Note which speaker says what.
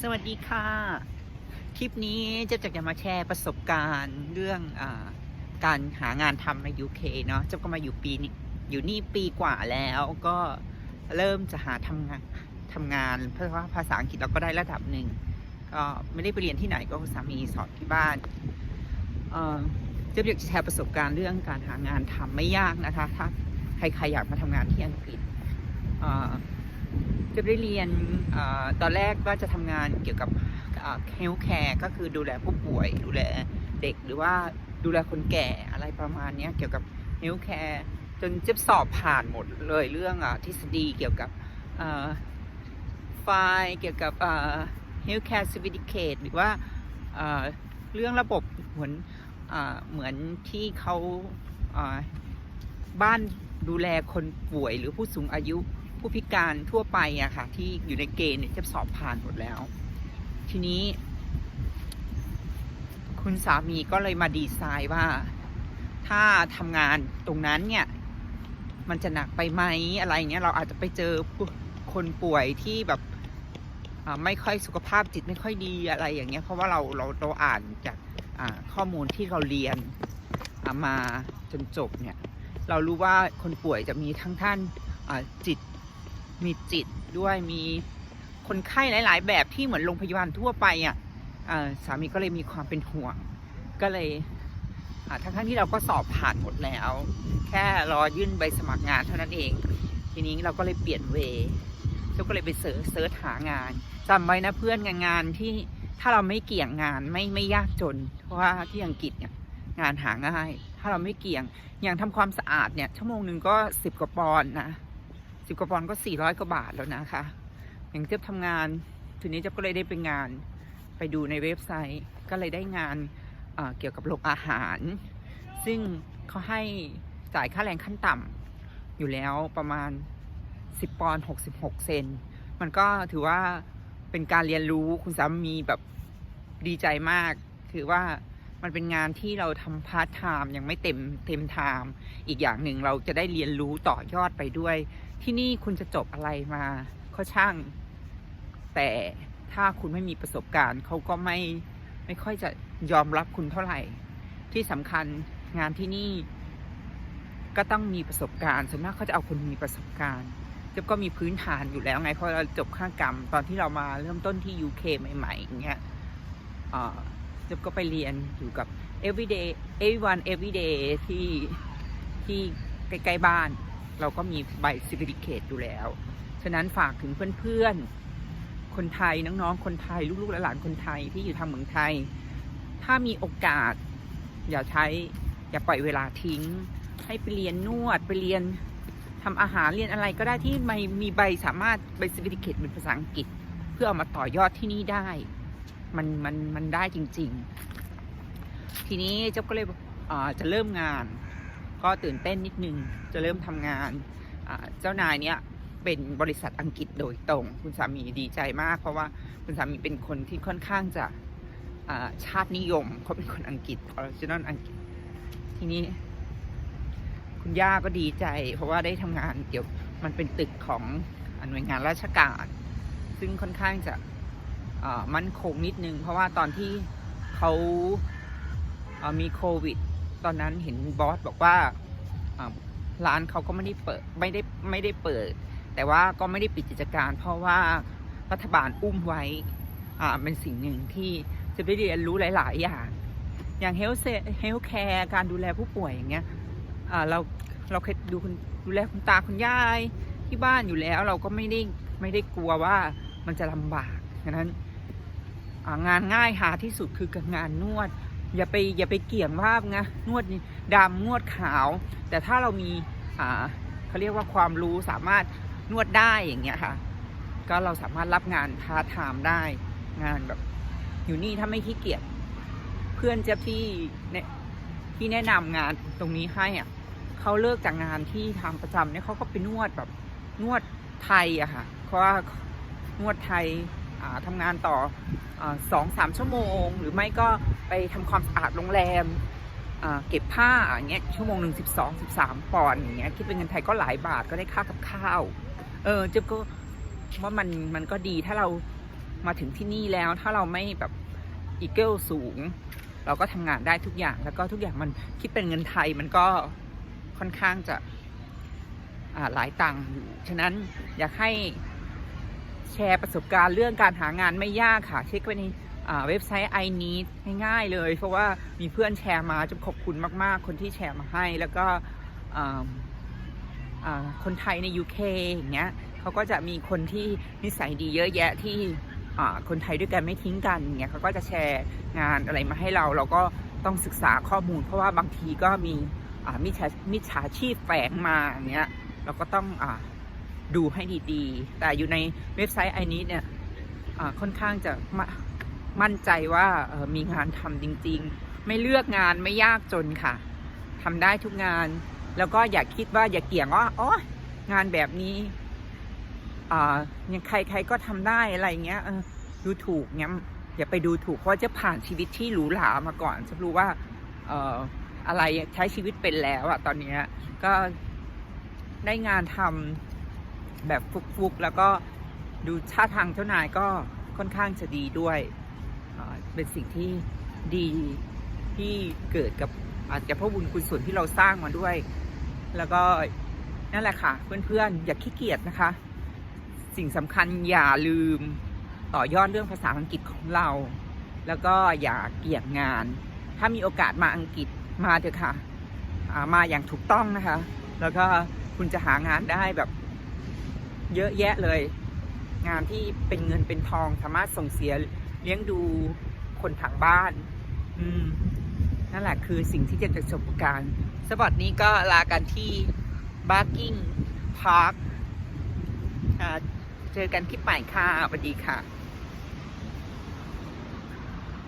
Speaker 1: สวัสดีค่ะ คลิปนี้เจะจะมาแชร์ประสบการณ์เรื่องอการหางานทำใน UK เนาะเจะก็มาอยู่ปีนี้อยู่นี่ปีกว่าแล้วก็เริ่มจะหาทำงานทำงาน เพราะว่าภาษาอังกฤษเราก็ได้ระดับหนึ่งก็ไม่ได้ไปเรียนที่ไหนก็สามีสอนที่บ้านเออเจะอยากจะแชร์ประสบการณ์เรื่องการหางานทำไม่ยากนะคะถ้าใครๆอยากมาทำงานที่อังกฤษเออ จะได้เรียนอตอนแรกว่าจะทำงานเกี่ยวกับเฮลท์แคร์ก็คือดูแลผู้ป่วย ดูแลเด็กหรือว่าดูแลคนแก่อะไรประมาณนี้เกี่ยวกับเฮลท์แคร์จนเจ็บสอบผ่านหมดเลยเรื่องอทฤษฎีเกี่ยวกับไฟล์เกี่ยวกับเฮลท์แคร์สวิติเคตหรือว่าเรื่องระบบเหมือนเหมือนที่เขาบ้านดูแลคนป่วยหรือผู้สูงอายุ ผู้พิการทั่วไปอะค่ะ ที่อยู่ในเกณฑ์เนี่ยจะสอบผ่านหมดแล้ว ทีนี้ คุณสามีก็เลยมาดีไซน์ว่า ถ้าทำงานตรงนั้นเนี่ย มันจะหนักไปไหมอะไรเงี้ยเราอาจจะไปเจอคนป่วยที่แบบไม่ค่อยสุขภาพจิตไม่ค่อยดีอะไรอย่างเงี้ยเพราะว่าเราเราเราอ่านจากข้อมูลที่เราเรียนอ่ามาจนจบเนี่ย เรารู้ว่าคนป่วยจะมีทั้งท่านจิต มีจิตด้วยมีคนไข้หลาย ๆ แบบที่เหมือนโรงพยาบาลทั่วไปอะอ่าสามีก็เลยมีความเป็นห่วง ก็เลยทั้งทั้งๆที่เราก็สอบผ่านหมดแล้ว แค่รอยื่นใบสมัครงานเท่านั้นเอง ทีนี้เราก็เลยเปลี่ยนเวย์เราก็เลยไปเสิร์ชหางานจำไว้นะเพื่อนงานงานที่ถ้าเราไม่เกี่ยงงานไม่ไม่ยากจน เพราะว่าที่อังกฤษเนี่ยงานหาง่าย ถ้าเราไม่เกี่ยงอย่างทำความสะอาดเนี่ยชั่วโมงหนึ่งก็สิบกว่าปอนด์นะ สิบกว่าปอนด์ก็สี่ร้อยกว่าบาทแล้วนะคะ อย่างเจ๊บทำงานทีนี้เจ๊บก็เลยได้ไปงานไปดูในเว็บไซต์ ก็เลยได้งานอ่าเกี่ยวกับโรงอาหาร ซึ่งเขาให้จ่ายค่าแรงขั้นต่ำอยู่แล้วประมาณ 10 ปอนด์66 เซน มันก็ถือว่าเป็นการเรียนรู้คุณสามีแบบดีใจมากคือว่า มันเป็นงานที่เราทำพาร์ทไทม์ยังไม่เต็มเต็มไทม์อีกอย่างหนึ่งเราจะได้เรียนรู้ต่อยอดไปด้วย ที่นี่คุณจะจบอะไรมาก็ช่าง แต่ถ้าคุณไม่มีประสบการณ์เขาก็ไม่ไม่ค่อยจะยอมรับคุณเท่าไหร่ ที่สำคัญงานที่นี่ ก็ต้องมีประสบการณ์ส่วนมากเขาจะเอาคนมีประสบการณ์จ๊บก็มีพื้นฐานอยู่แล้วไงเพราะเราจบข้างกรรม ตอนที่เรามาเริ่มต้นที่ UK ใหม่ๆอย่างเงี้ยอ่อ จ๊บก็ไปเรียนอยู่กับ everyday everyone everyday ที่ที่ใกล้ๆบ้าน เราก็มีใบ certificate อยู่แล้ว ฉะนั้นฝากถึงเพื่อนๆ คนไทยน้องๆ คนไทยลูกๆหลานคนไทยที่อยู่ทางเมืองไทย ถ้ามีโอกาส อย่าใช้ อย่าปล่อยเวลาทิ้ง ให้ไปเรียนนวดไปเรียนทำอาหารเรียนอะไรก็ได้ที่ไม่มีใบสามารถใบ certificate เป็นภาษาอังกฤษ เพื่อเอามาต่อยอดที่นี่ได้ มันมันมันได้จริง ๆ ทีนี้เจ้าก็เลยจะเริ่มงาน ก็ตื่นเต้นนิดนึง จะเริ่มทำงานเจ้านายเนี้ยเป็นบริษัทอังกฤษโดยตรง คุณสามีดีใจมาก เพราะว่าคุณสามีเป็นคนที่ค่อนข้างจะชาตินิยมเขาเป็นคนอังกฤษออริจินอลอังกฤษ ทีนี้ คุณย่าก็ดีใจ เพราะว่าได้ทำงานเกี่ยวมันเป็นตึกของหน่วยงานราชการ ซึ่งค่อนข้างจะ มั่นคงนิดนึง เพราะว่าตอนที่เขาอ่ามีโควิด ตอนนั้นเห็นบอสบอกว่าาร้านเขาก็ไม่ได้เปิดไม่ได้ไม่ได้เปิด แต่ว่าก็ไม่ได้ปิดกิจการ เพราะว่ารัฐบาลอุ้มไว้เป็นสิ่งหนึ่งที่จะได้เรียนรู้หลาย ๆ อย่าง อย่างเฮลเซเฮลแคร์การดูแลผู้ป่วยอย่างเงี้ยเราเราเคยดูคุณดูแลคุณตาคุณยายที่บ้านอยู่แล้ว เราก็ไม่ได้ไม่ได้กลัวว่ามันจะลำบากฉะนั้น งานง่ายหาที่สุดคืองานนวด อย่าไปอย่าไปเกี่ยงว่าไงนวดดำนวดขาว แต่ถ้าเรามีเขาเรียกว่าความรู้สามารถนวดได้อย่างเงี้ยค่ะ ก็เราสามารถรับงานพาร์ทไทม์ได้งานแบบ อยู่นี่ถ้าไม่ขี้เกียจเพื่อนเจ๊ยบที่เนี่ยที่แนะนำงานตรงนี้ให้อะเขาเลิกจากงานที่ทำประจำเนี่ยเขาก็ไปนวดแบบนวดไทยอะค่ะเพราะว่านวดไทย ทำงานต่อสองสามชั่วโมง หรือไม่ก็ไปทำความสะอาดโรงแรมเก็บผ้าอย่างเงี้ยชั่วโมงหนึ่งสิบสองสิบสามปอนด์อย่างเงี้ยคิดเป็นเงินไทยก็หลายบาทก็ได้ค่ากับข้าว เออเจ๊บก็ว่ามันมันก็ดีถ้าเรามาถึงที่นี่แล้วถ้าเราไม่แบบอีเกิลสูง เราก็ทำงานได้ทุกอย่างแล้วก็ทุกอย่างมันคิดเป็นเงินไทยมันก็ค่อนข้างจะหลายตังค์อยู่ฉะนั้นอยากให้ แชร์ประสบการณ์เรื่องการหางานไม่ยากค่ะ เช็คไปในเว็บไซต์ i n e e d ง่ายๆเลย เพราะว่ามีเพื่อนแชร์มาจนขอบคุณมากๆ คนที่แชร์มาให้ แล้วก็คนไทยใน UK อย่างเงี้ยเขาก็จะมีคนที่นิสัยดีเยอะแยะที่คนไทยด้วยกันไม่ทิ้งกันอย่างเงี้ยเขาก็จะแชร์งานอะไรมาให้เรา เราก็ต้องศึกษาข้อมูล เพราะว่าบางทีก็มีมิจฉามิจฉาชีพแฝงมาอย่างเงี้ยเราก็ต้องอ ดูให้ดีๆ แต่อยู่ในเว็บไซต์ไอนี้เนี่ยค่อนข้างจะม,มั่นใจว่ามีงานทำจริง ๆ ไม่เลือกงานไม่ยากจนค่ะทำได้ทุกงาน แล้วก็อย่าคิดว่าอย่าเกี่ยงว่าอ๋องานแบบนี้อ่ยังใครๆก็ทำได้อะไรเงี้ยดูถูกเงี้ยอย่าไปดูถูกเพราะจะผ่านชีวิตที่หรูหรามาก่อนจะรู้ว่าเออะไรใช้ชีวิตเป็นแล้วอะตอนนี้ก็ได้งานทำ แบบฟุกๆ แล้วก็ดูท่าทางเจ้านายก็ค่อนข้างจะดีด้วย เป็นสิ่งที่ดีที่เกิดกับอาจจะเพราะบุญคุณส่วนที่เราสร้างมาด้วย แล้วก็นั่นแหละค่ะ เพื่อนๆ อย่าขี้เกียจนะคะ สิ่งสำคัญอย่าลืมต่อยอดเรื่องภาษาอังกฤษของเรา แล้วก็อย่าเกี่ยงงาน ถ้ามีโอกาสมาอังกฤษมาเถอะค่ะ มาอย่างถูกต้องนะคะ แล้วก็คุณจะหางานได้แบบ เยอะแยะเลย งานที่เป็นเงินเป็นทองสามารถส่งเสียเลี้ยงดูคนทางบ้าน อืม นั่นแหละคือสิ่งที่จะประสบการณ์สปอตนี้ก็ลากันที่บาร์กิ้งพาร์คเจอกันคลิปใหม่ค่ะสวัสดีค่ะ